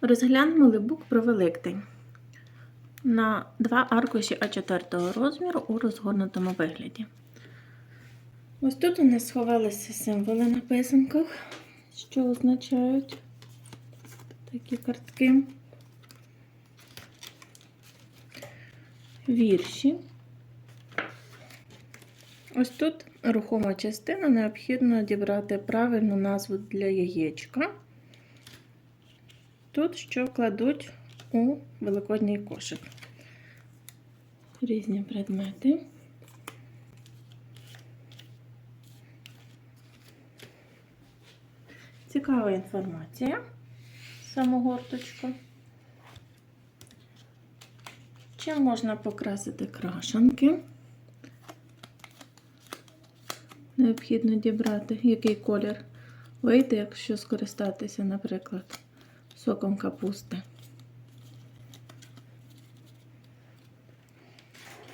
Розглянемо либук про Великдень на два аркуші А4 розміру у розгорнутому вигляді. Ось тут у нас сховалися символи на писанках, що означають такі картки. Вірші. Ось тут рухома частина, необхідно дібрати правильну назву для яєчка. Тут що кладуть у великодній кошик. Різні предмети. Цікава інформація. Самогорточка. Чим можна покрасити крашанки? Необхідно дібрати, який колір вийде, якщо скористатися, наприклад, соком капусти.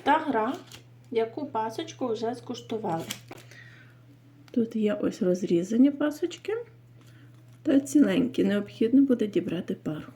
Та гра, яку пасочку вже скуштували. Тут є ось розрізані пасочки та ціленькі. Необхідно буде дібрати пару.